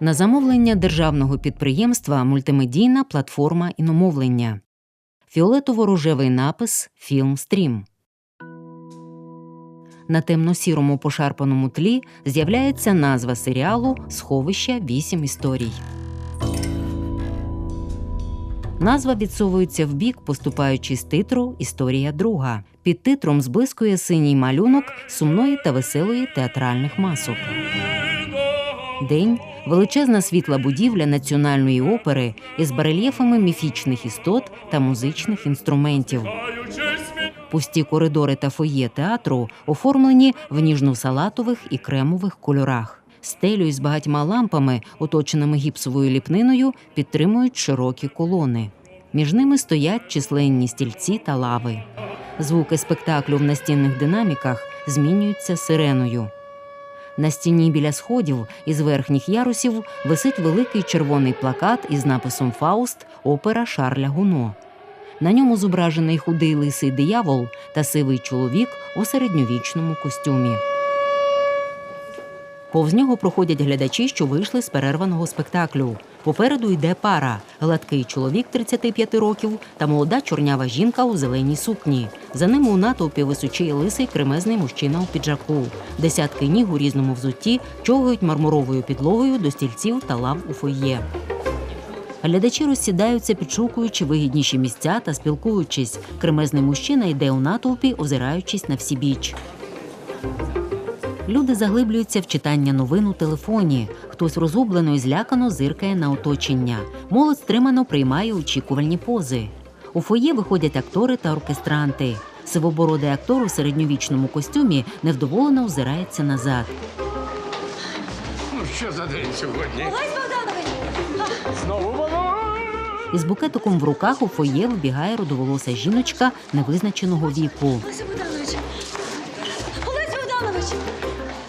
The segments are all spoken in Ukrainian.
На замовлення державного підприємства Мультимедійна платформа іномовлення. Фіолетово-рожевий напис Філмстрім. На темно-сірому пошарпаному тлі з'являється назва серіалу Сховища вісім історій. Назва відсовується в бік, поступаючи з титру Історія друга. Під титром зблискує синій малюнок сумної та веселої театральних масок. День величезна світла будівля національної опери із барельєфами міфічних істот та музичних інструментів. Пусті коридори та фоє театру оформлені в ніжно-салатових і кремових кольорах. Стелю із багатьма лампами, оточеними гіпсовою ліпниною, підтримують широкі колони. Між ними стоять численні стільці та лави. Звуки спектаклю в настінних динаміках змінюються сиреною. На стіні біля сходів із верхніх ярусів висить великий червоний плакат із написом Фауст опера Шарля Гуно. На ньому зображений худий лисий диявол та сивий чоловік у середньовічному костюмі. Повз нього проходять глядачі, що вийшли з перерваного спектаклю. Попереду йде пара: гладкий чоловік 35 років та молода чорнява жінка у зеленій сукні. За ними у натовпі височіє лисий кремезний мужчина у піджаку. Десятки ніг у різному взутті човгають мармуровою підлогою до стільців та лав у фойє. Глядачі розсідаються, підшукуючи вигідніші місця та спілкуючись. Кремезний мужчина йде у натовпі, озираючись на всі біч. Люди заглиблюються в читання новин у телефоні. Хтось розгублено і злякано зиркає на оточення. Молодь стримано приймає очікувальні пози. У фоє виходять актори та оркестранти. Сивобородий актор у середньовічному костюмі невдоволено озирається назад. Ну, що за день сьогодні? Олесь Богданович! Знову воно. Із букетиком в руках у фоє вибігає родоволоса жіночка невизначеного віку. Олесь Богданович!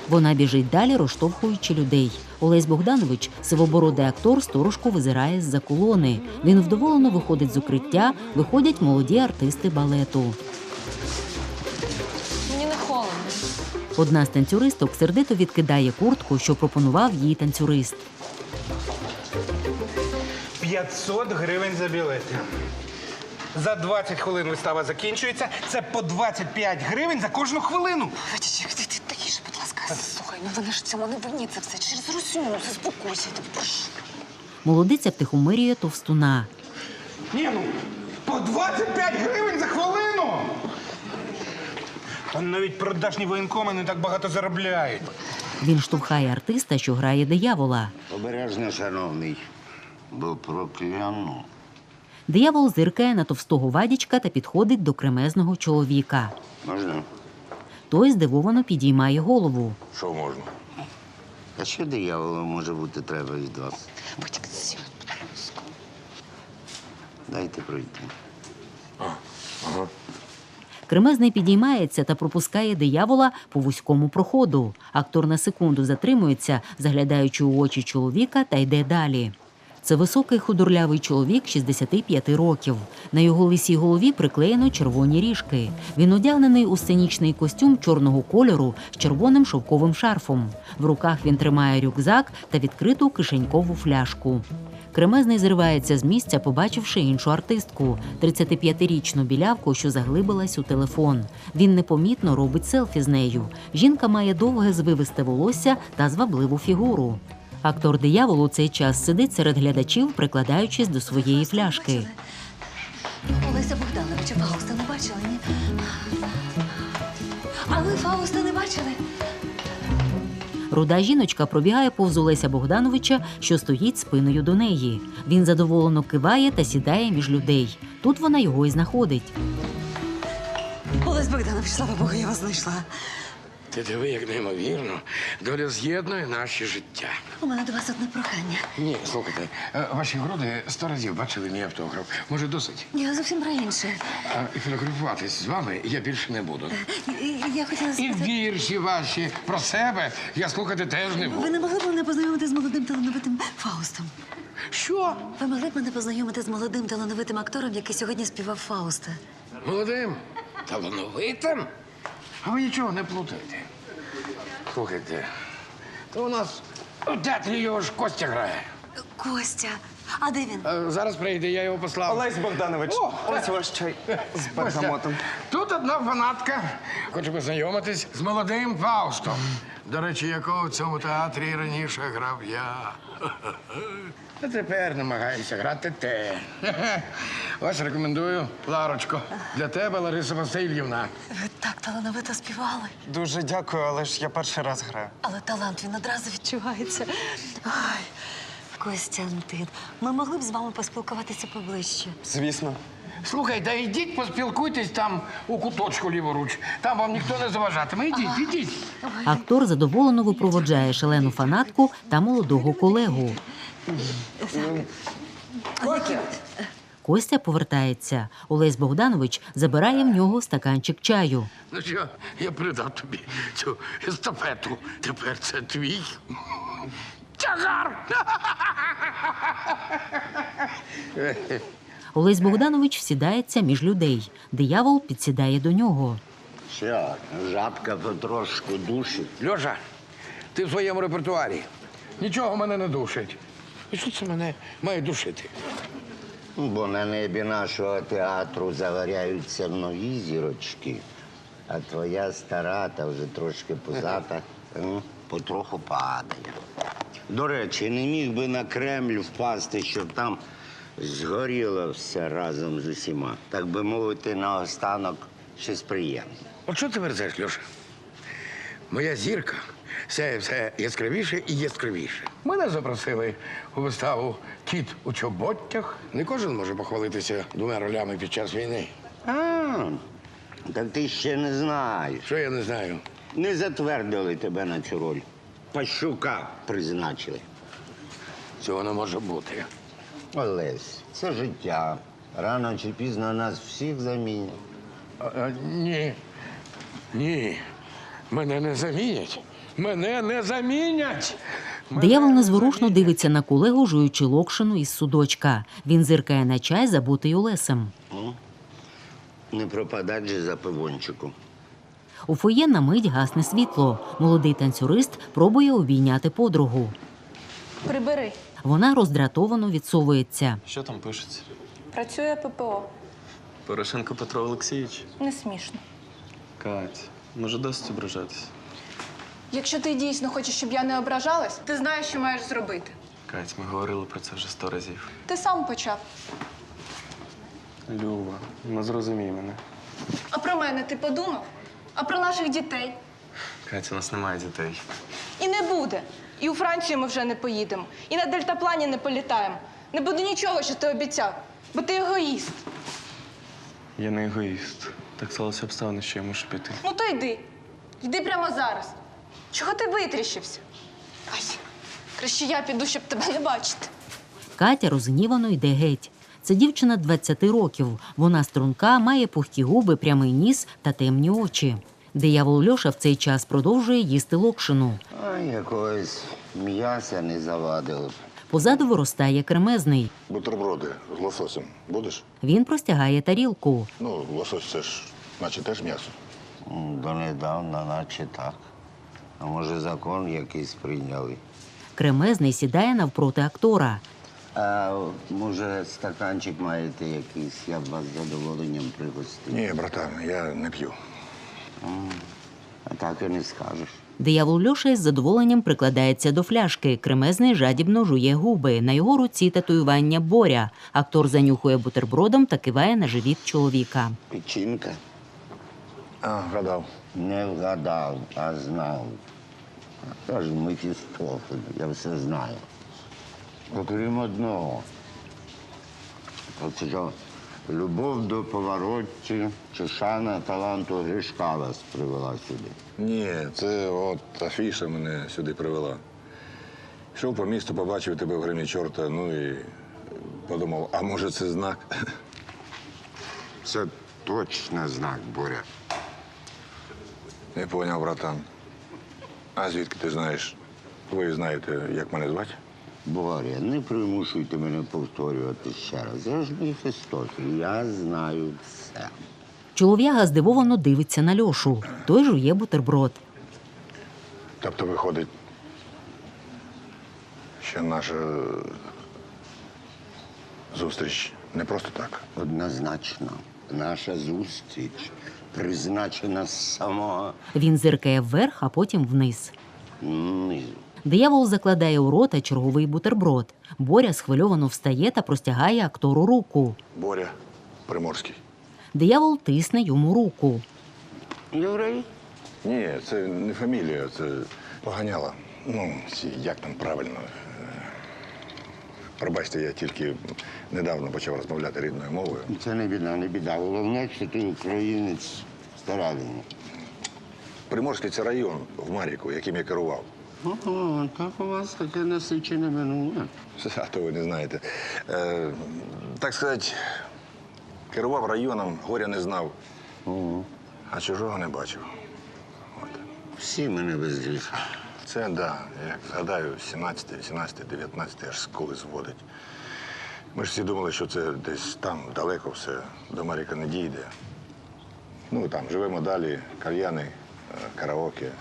Вона біжить далі, розштовхуючи людей. Олесь Богданович, сивобородий актор, сторожко визирає з-за колони. Він вдоволено виходить з укриття, виходять молоді артисти балету. Мені не холодно. Одна з танцюристок сердито відкидає куртку, що пропонував їй танцюрист. 500 гривень за білети. За 20 хвилин вистава закінчується. Це по 25 гривень за кожну хвилину. Витічик, ти, ти тихіше, будь ласка. Слухай, ну вони ж в цьому не винні. Це все через Русю. Заспокойся, я тебе прошу. Молодиця втихомирює товстуна. Ні, ну, по 25 гривень за хвилину. Та навіть продажні воєнкоми не так багато заробляють. Він штовхає артиста, що грає диявола. Обережно, шановний, бо прокляну. Диявол зиркає на товстого вадічка та підходить до кремезного чоловіка. Можна? Той здивовано підіймає голову. Що можна? А що дияволу може бути треба від вас? Будь ласка. Дайте пройти. Кремезний підіймається та пропускає диявола по вузькому проходу. Актор на секунду затримується, заглядаючи у очі чоловіка, та йде далі. Це високий худорлявий чоловік 65 років. На його лисій голові приклеєно червоні ріжки. Він одягнений у сценічний костюм чорного кольору з червоним шовковим шарфом. В руках він тримає рюкзак та відкриту кишенькову фляжку. Кремезний зривається з місця, побачивши іншу артистку 35-річну білявку, що заглибилась у телефон. Він непомітно робить селфі з нею. Жінка має довге звивисте волосся та звабливу фігуру. Актор диявол у цей час сидить серед глядачів, прикладаючись до своєї фляжки. Олеся Богдановича Фауста не бачили, ні? А ви Фауста не бачили? Руда жіночка пробігає повз Олеся Богдановича, що стоїть спиною до неї. Він задоволено киває та сідає між людей. Тут вона його і знаходить. Олесь Богданович, слава Богу, я вас знайшла. Ти диви, як неймовірно. Доля з'єднує наші життя. У мене до вас одне прохання. Ні, слухайте, е, ваші груди сто разів бачили мій автограф. Може, досить? Я зовсім про інше. А фотографуватись з вами я більше не буду. І- Я хотіла І вірші ваші про себе я слухати теж не Ви не могли б мене познайомити з молодим талановитим Фаустом? Що? Ви могли б мене познайомити з молодим талановитим актором, який сьогодні співав Фауста? Молодим, талановитим? А ви нічого не плутаєте. Слухайте, то у нас У театрі його ж Костя грає. Костя, а де він? Е, Зараз прийде, я його послав. Олесь Богданович, О! ось ваш чай з бергамотом. Тут одна фанатка. Хочу познайомитись з молодим Фаустом. До речі, якого в цьому театрі раніше грав я. А тепер намагаюся грати те. Ось рекомендую Ларочко. Для тебе Лариса Васильівна. Ви так талановито співали. Дуже дякую, але ж я перший раз граю. Але талант він одразу відчувається. Ай, Костянтин, ми могли б з вами поспілкуватися поближче. Звісно. Слухай, да йдіть, поспілкуйтесь там у куточку ліворуч. Там вам ніхто не заважатиме. Ідіть, ідіть. Актор задоволено випроводжає шалену фанатку та молодого колегу. Костя повертається. Олесь Богданович забирає в нього стаканчик чаю. Ну що, я передав тобі цю естафету. Тепер це твій. Тягар! Олесь Богданович сідається між людей. Диявол підсідає до нього. Що, жабка потрошку душить? Льоша, ти в своєму репертуарі. Нічого мене не душить. І що це мене має душити? Бо на небі нашого театру загоряються нові зірочки, а твоя стара та вже трошки позата м, потроху падає. До речі, не міг би на Кремль впасти, щоб там згоріло все разом з усіма. Так би мовити, наостанок щось приємне. От що ти верзеш, Льоша? Моя зірка сяє все яскравіше і яскравіше. Мене запросили у виставу Кіт у чоботтях. Не кожен може похвалитися двома ролями під час війни. А, так ти ще не знаєш. Що я не знаю? Не затвердили тебе на цю роль. Пащука призначили. Цього не може бути. Олесь, це життя. Рано чи пізно нас всіх замінять. А, а, ні. Ні. Мене не замінять. Мене не замінять. Диявол незворушно дивиться на колегу, жуючи локшину із судочка. Він зиркає на чай, забутий Олесем. Не пропадать же за пивончиком. У фоє на мить гасне світло. Молодий танцюрист пробує обійняти подругу. Прибери. Вона роздратовано відсовується. Що там пишеться? Працює ППО. Порошенко Петро Олексійович? Не смішно. Кать, може досить ображатися? Якщо ти дійсно хочеш, щоб я не ображалась, ти знаєш, що маєш зробити. Кать, ми говорили про це вже сто разів. Ти сам почав. Люба, ну зрозумій мене. А про мене ти подумав? А про наших дітей? Катя, у нас немає дітей. І не буде. І у Францію ми вже не поїдемо. І на дельтаплані не політаємо. Не буде нічого, що ти обіцяв, бо ти егоїст. Я не егоїст. Так сталося обставини, що я мушу піти. Ну то йди. Йди прямо зараз. Чого ти витріщився? Ай, краще я піду, щоб тебе не бачити. Катя розгнівано йде геть. Це дівчина 20 років. Вона струнка, має пухкі губи, прямий ніс та темні очі. Диявол Льоша в цей час продовжує їсти локшину. А якогось м'яса не завадили. Позаду виростає кремезний. Бутерброди з лососем будеш? Він простягає тарілку. Ну, лосось це ж, наче теж м'ясо. Донедавна, наче так. А може, закон якийсь прийняли. Кремезний сідає навпроти актора. А може, стаканчик маєте якийсь, я б вас з задоволенням пригостив. Ні, братан, я не п'ю. А так і не скажеш. Диявол Льоша із задоволенням прикладається до фляшки. Кремезний жадібно жує губи. На його руці татуювання боря. Актор занюхує бутербродом та киває на живіт чоловіка. Печінка А, вгадав. Не вгадав, а знав. А то ж Мефістофель, я все знаю. Окрім одного. Що любов до поворотці чи шана таланту Гришка вас привела сюди. Ні, це от афіша мене сюди привела. Йшов по місту, побачив тебе в гримі чорта, ну і подумав, а може це знак? Це точно знак, Боря. Не поняв, братан. А звідки ти знаєш? Ви знаєте, як мене звати? Боря, не примушуйте мене повторювати ще раз. Я ж Мефістофель, я знаю все. Чолов'яга здивовано дивиться на Льошу. Той жує бутерброд. Тобто, виходить, що наша зустріч не просто так. Однозначно, наша зустріч призначена з самого Він зиркає вверх, а потім вниз. низу. Диявол закладає у рота черговий бутерброд. Боря схвильовано встає та простягає актору руку. Боря Приморський. Диявол тисне йому руку. Єврей? Ні, це не фамілія, це поганяла. Ну, ці- як там правильно. Пробачте, я тільки недавно почав розмовляти рідною мовою. Це не біда, не біда. Головне, що ти українець старавільний. Приморський це район в Маріку, яким я керував. Ого, так у вас таке насичене минуле. А то ви не знаєте. Е, так сказати, керував районом, горя не знав, а чужого не бачив. От. Всі мене без гріха. Це так, да, як згадаю, 17, 18, 19 аж скули зводить. Ми ж всі думали, що це десь там далеко все, до Маріка не дійде. Ну там живемо далі, кальяни, е, караоке. е,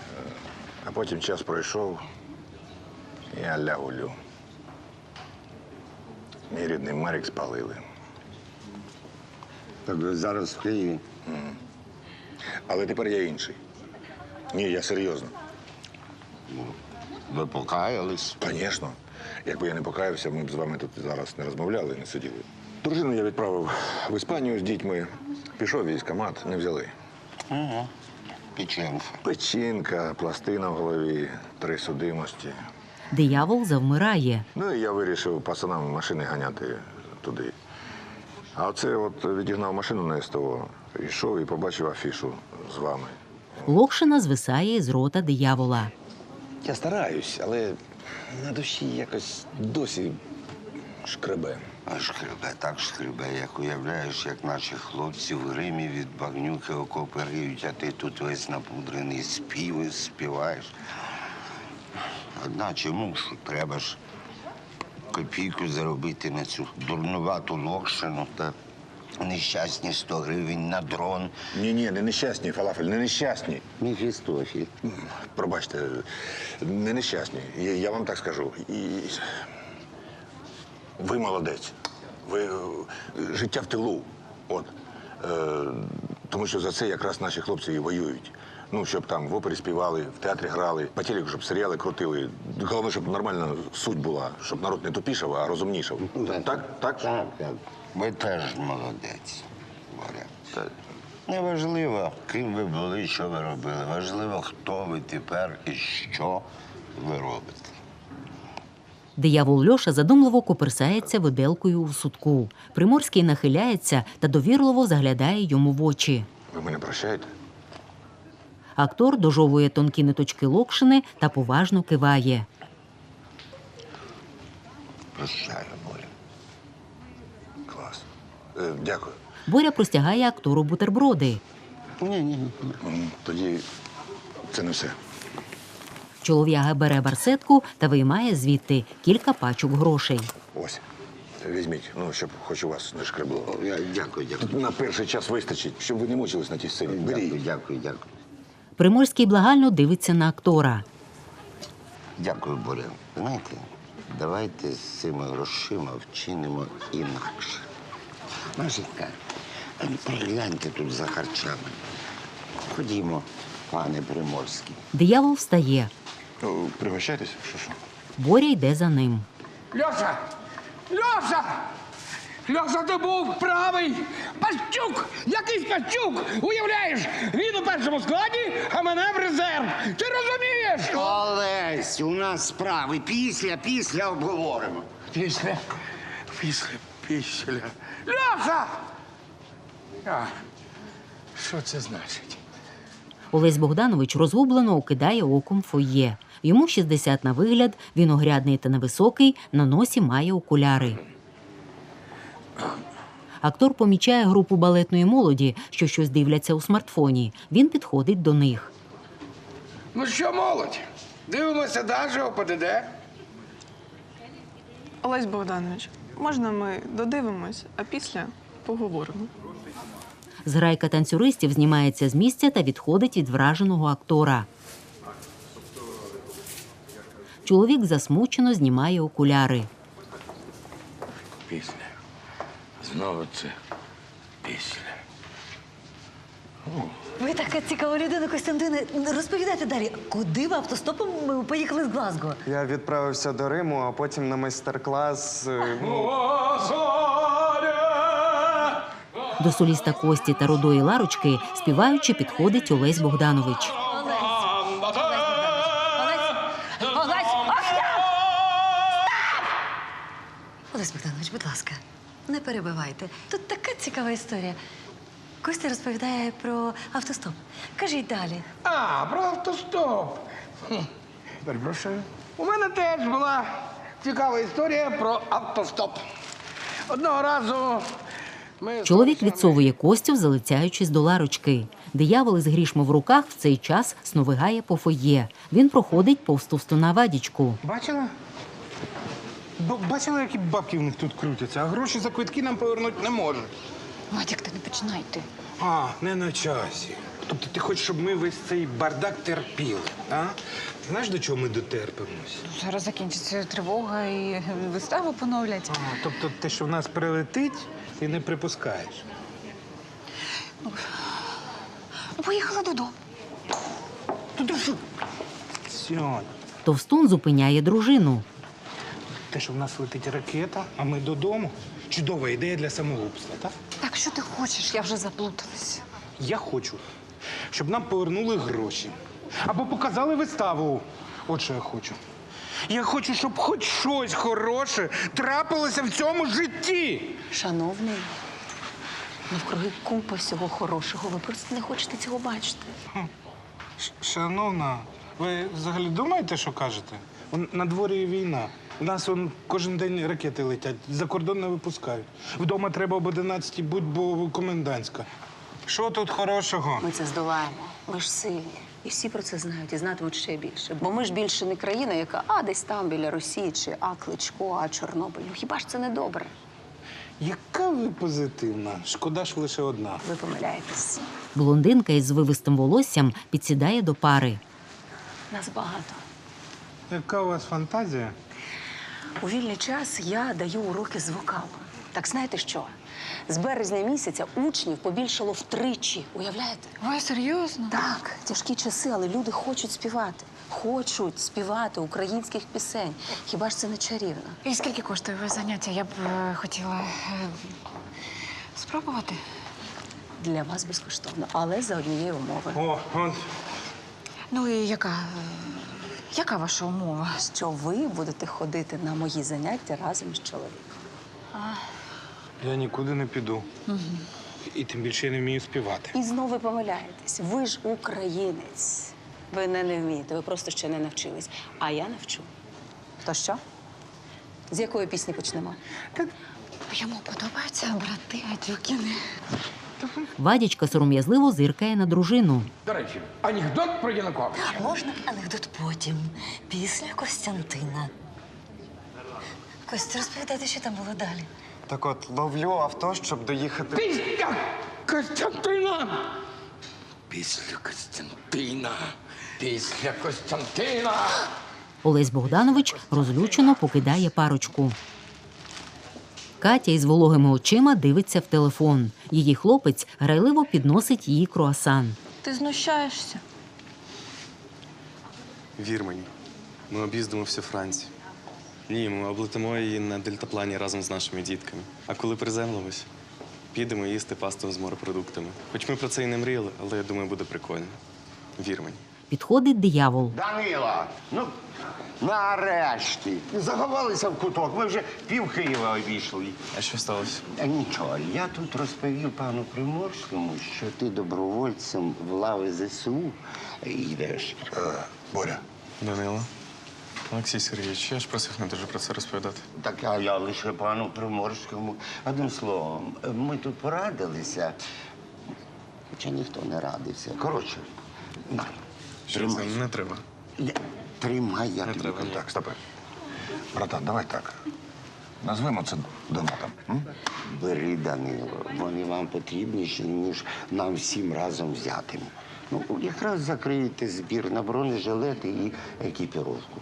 А потім час пройшов, і аля гулю. Мій рідний Марік спалили. Так ви зараз в Києві. Але тепер я інший. Ні, я серйозно. Ви покаялись. Звісно. Якби я не покаявся, ми б з вами тут зараз не розмовляли, не сиділи. Дружину я відправив в Іспанію з дітьми. Пішов військомат, не взяли. Печенка. Печінка, пластина в голові, три судимості. Диявол завмирає. Ну і я вирішив пацанам машини ганяти туди. А оце от відігнав машину на СТО, йшов і побачив афішу з вами. Локшина звисає з рота диявола. Я стараюсь, але на душі якось досі шкребе. А шкребе, так шкребе, як уявляєш, як наші хлопці в гримі від багнюки окопи риють, а ти тут весь напудрений співи співаєш. Одначе мушу, треба ж копійку заробити на цю дурнувату локшину та нещасні 100 гривень на дрон. Ні, ні, не нещасні, фалафель, не нещасні. Міфістофіль. Пробачте, не нещасні. Я, я вам так скажу. І... Ви молодець. Ви е, життя в тилу. От. Е, тому що за це якраз наші хлопці і воюють. Ну, щоб там в опері співали, в театрі грали, по телеку, щоб серіали крутили. Головне, щоб нормальна суть була, щоб народ не тупішав, а розумнішав. Так? Так? Так, так. Ви теж молодець, Боря. Неважливо, ким ви були, що ви робили. Важливо, хто ви тепер і що ви робите. Диявол Льоша задумливо коперсається виделкою у сутку. Приморський нахиляється та довірливо заглядає йому в очі. Ви мене прощаєте? Актор дожовує тонкі ниточки локшини та поважно киває. Прощаю. Е, дякую. Боря простягає актору бутерброди. Ні, ні, ні. М, Тоді це не все. Чолов'яга бере барсетку та виймає звідти кілька пачок грошей. Ось. Візьміть, ну, щоб хоч у вас не шкребло. Я- Дякую, дякую. На перший час вистачить, щоб ви не мучились на тій сцені. Дякую, Беріть. дякую, дякую. Приморський благально дивиться на актора. Дякую, Боря. Знаєте, давайте з цими грошима вчинимо інакше. Машенька, ну пригляньте тут за харчами. Ходімо, пане Приморський. Диявол встає. Ну, Пригощайтесь, що що. Боря йде за ним. Льоша! Льоша! Льоша, ти був правий! Пащук! Якийсь Пащук! Уявляєш, він у першому складі, а мене в резерв! Ти розумієш? Олесь, у нас справи. Після, після обговоримо. Після, після, після. Льоша! А, що це значить? Олесь Богданович розгублено окидає оком фоє. Йому 60 на вигляд, він огрядний та невисокий, на носі має окуляри. Актор помічає групу балетної молоді, що щось дивляться у смартфоні. Він підходить до них. Ну що, молодь? Дивимося далі ОПДД. Олесь Богданович, можна ми додивимось, а після поговоримо. Зграйка танцюристів знімається з місця та відходить від враженого актора. Чоловік засмучено знімає окуляри. Після. Знову це після. Ви така цікава людина, Костянтине. Розповідайте далі, куди ви автостопом ми поїхали з Глазго? Я відправився до Риму, а потім на майстер-клас. е, ну, До соліста Кості та рудої Ларочки співаючи підходить Олесь Богданович. Олесь Богданович, будь ласка, не перебивайте. Тут така цікава історія. Костя розповідає про автостоп. Кажіть далі. А, про автостоп. Хм, Перепрошую. У мене теж була цікава історія про автостоп. Одного разу ми. з Чоловік відсовує Костю, залицяючись до Ларочки. Диявол із грішми в руках в цей час сновигає по фоє. Він проходить повз товстуна Вадічку. Бачила? Б- бачила, які бабки в них тут крутяться, а гроші за квитки нам повернути не можуть. Вадік, ти не починай ти. А, не на часі. Тобто ти хочеш, щоб ми весь цей бардак терпіли, а? Знаєш, до чого ми дотерпимось? Зараз закінчиться тривога і виставу поновлять. А, тобто те, що в нас прилетить, ти не припускаєш. Ну, Поїхали додому. Сьогодні. Товстун зупиняє дружину. Те, що в нас летить ракета, а ми додому. Чудова ідея для самогубства, так? Так, що ти хочеш? Я вже заплуталась. Я хочу, щоб нам повернули гроші. Або показали виставу. От що я хочу. Я хочу, щоб хоч щось хороше трапилося в цьому житті. Шановний, навкруги купа всього хорошого. Ви просто не хочете цього бачити. Ш- Шановна, ви взагалі думаєте, що кажете? Он, на дворі війна. У нас он, кожен день ракети летять, за кордон не випускають. Вдома треба об 11 будь, бо комендантська. Що тут хорошого? Ми це здолаємо. Ми ж сильні. І всі про це знають і знатимуть ще більше. Бо ми ж більше не країна, яка а десь там біля Росії, чи а Кличко, а Чорнобиль. Ну хіба ж це не добре? Яка ви позитивна? Шкода ж лише одна. Ви помиляєтесь. Блондинка із звивистим волоссям підсідає до пари. Нас багато. Яка у вас фантазія? У вільний час я даю уроки з вокалу. Так знаєте що? З березня місяця учнів побільшало втричі. Уявляєте? Ой, серйозно? Так, тяжкі часи, але люди хочуть співати. Хочуть співати українських пісень. Хіба ж це не чарівно? І скільки коштує ваше заняття? Я б е, хотіла е, спробувати. Для вас безкоштовно, але за однієї умови. О, он. Ну і яка? е, Яка ваша умова? Що ви будете ходити на мої заняття разом з чоловіком. Я нікуди не піду. І тим більше я не вмію співати. І знову ви помиляєтесь. Ви ж українець. Ви не, не вмієте, ви просто ще не навчились. А я навчу. То що? З якої пісні почнемо? Йому подобаються брати Адюкіни. Вадічка сором'язливо зиркає на дружину. До речі, анекдот про Януковича. Можна анекдот потім, після Костянтина. Костя, розповідайте, що там було далі. Так от, ловлю авто, щоб доїхати. Після Костянтина. Після Костянтина. Після Костянтина. Олесь Богданович розлючено покидає парочку. Катя із вологими очима дивиться в телефон. Її хлопець грайливо підносить їй круасан. Ти знущаєшся? Вір мені, ми об'їздимо всю Францію. Ні, ми облетимо її на дельтаплані разом з нашими дітками. А коли приземлимось, підемо їсти пасту з морепродуктами. Хоч ми про це і не мріяли, але я думаю, буде прикольно. Вір мені. Підходить диявол. Данила, ну нарешті. Заховалися в куток. Ми вже пів Києва обійшли. А що сталося? А нічого, я тут розповів пану Приморському, що ти добровольцем в лави ЗСУ йдеш. Боря, Данило. Олексій Сергійович, я ж просив не дуже про це розповідати. Так а я лише пану Приморському. Одним словом, ми тут порадилися, хоча ніхто не радився. Коротше, на, тримай. це не треба. Тримай, я Не тобі треба. кажу. так, стопи. Братан, давай так. Назвемо це донатом. М? Бери, Данило, вони вам потрібніші, ніж нам всім разом взятим. Ну, якраз закриєте збір на бронежилети і екіпіровку.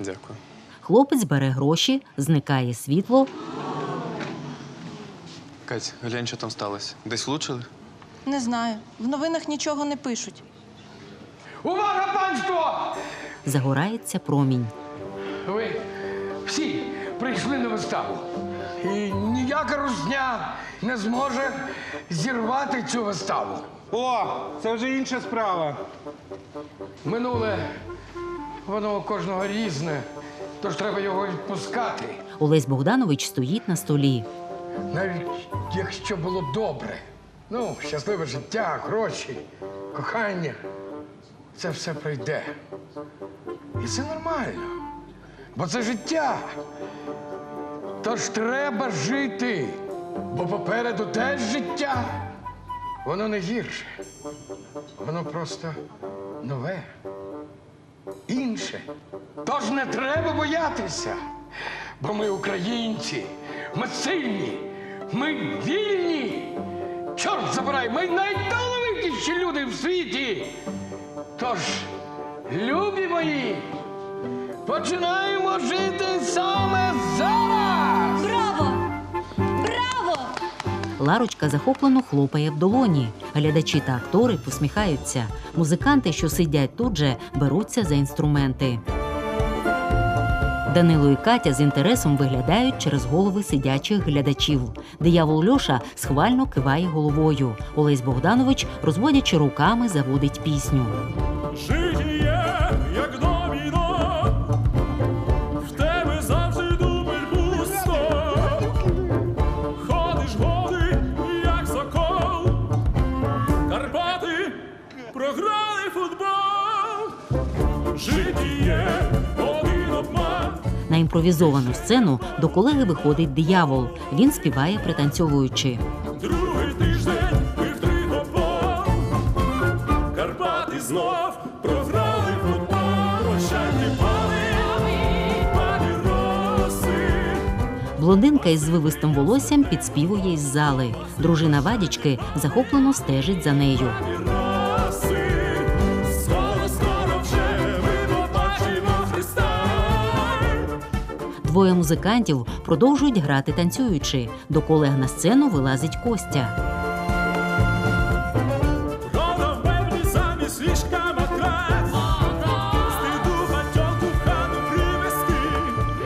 Дякую. Хлопець бере гроші, зникає світло. Кать, глянь, що там сталося. Десь влучили? Не знаю. В новинах нічого не пишуть. Увага, панство! Загорається промінь. Ви всі прийшли на виставу. І ніяка русня не зможе зірвати цю виставу. О, це вже інша справа. Минуле, воно у кожного різне, тож треба його відпускати. Олесь Богданович стоїть на столі. Навіть якщо було добре. Ну, щасливе життя, гроші, кохання. Це все пройде. І це нормально. Бо це життя. Тож треба жити. Бо попереду теж життя. Воно не гірше. Воно просто нове. Інше. Тож не треба боятися. Бо ми українці, ми сильні, ми вільні. Чорт забирай, ми найталановитіші люди в світі. Тож, любі мої, починаємо жити саме зараз. Браво! Браво! Ларочка захоплено хлопає в долоні. Глядачі та актори посміхаються. Музиканти, що сидять тут же, беруться за інструменти. Данило і Катя з інтересом виглядають через голови сидячих глядачів. Диявол Льоша схвально киває головою. Олесь Богданович, розводячи руками, заводить пісню. Життя, як доміно, в тебе завжди дубль пусто. Ходиш голий, як сокол. Карпати програли футбол. На імпровізовану сцену до колеги виходить диявол. Він співає пританцьовуючи. Другий тиждень ми втригопол. Карпати знов програли футбол. Прощальні папіроси. Блондинка із звивистим волоссям підспівує із зали. Дружина Вадічки захоплено стежить за нею. Двоє музикантів продовжують грати танцюючи. До колег на сцену вилазить Костя.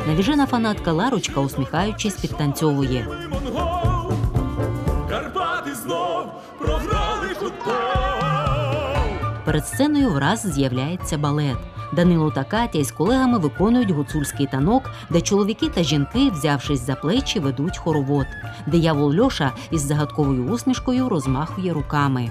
Навіжена фанатка Ларочка, усміхаючись, підтанцьовує. Перед сценою враз з'являється балет. Данило та Катя із колегами виконують гуцульський танок, де чоловіки та жінки, взявшись за плечі, ведуть хоровод. Диявол Льоша із загадковою усмішкою розмахує руками.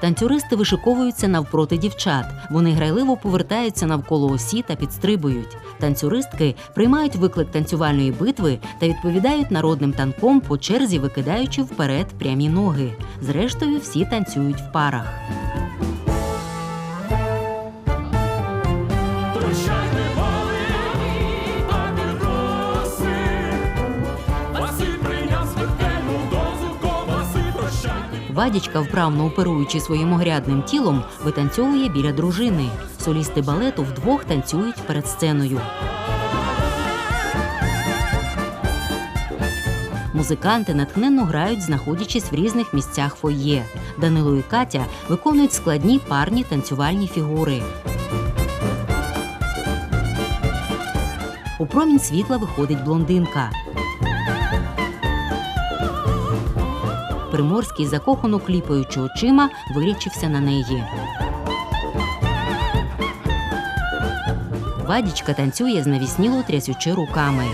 Танцюристи вишиковуються навпроти дівчат. Вони грайливо повертаються навколо осі та підстрибують. Танцюристки приймають виклик танцювальної битви та відповідають народним танком по черзі, викидаючи вперед прямі ноги. Зрештою, всі танцюють в парах. Вадічка, вправно оперуючи своїм огрядним тілом, витанцьовує біля дружини. Солісти балету вдвох танцюють перед сценою. Музиканти натхненно грають, знаходячись в різних місцях фойє. Данило і Катя виконують складні парні танцювальні фігури. У промінь світла виходить блондинка. Приморський, закохано кліпаючи очима, вирічився на неї. Вадічка танцює знавісніло трясючи руками.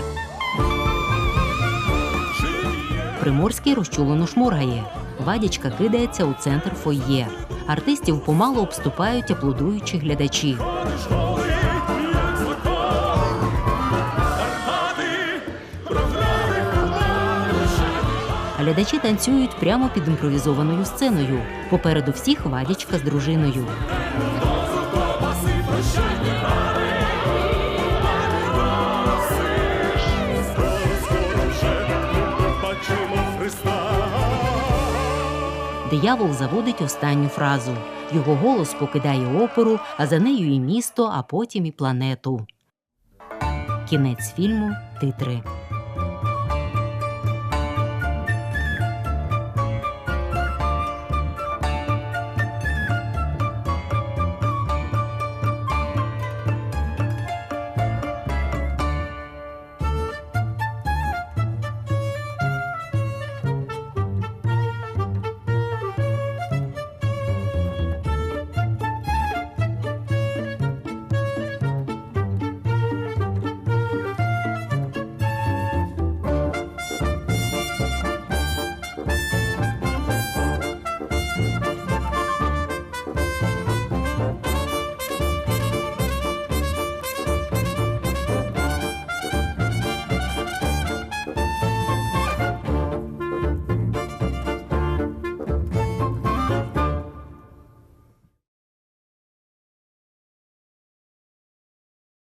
Приморський розчулено шморгає. Вадічка кидається у центр фойє. Артистів помалу обступають аплодуючі глядачі. Глядачі танцюють прямо під імпровізованою сценою. Попереду всіх Вадічка з дружиною. Диявол заводить останню фразу. Його голос покидає оперу, а за нею і місто, а потім і планету. Кінець фільму титри.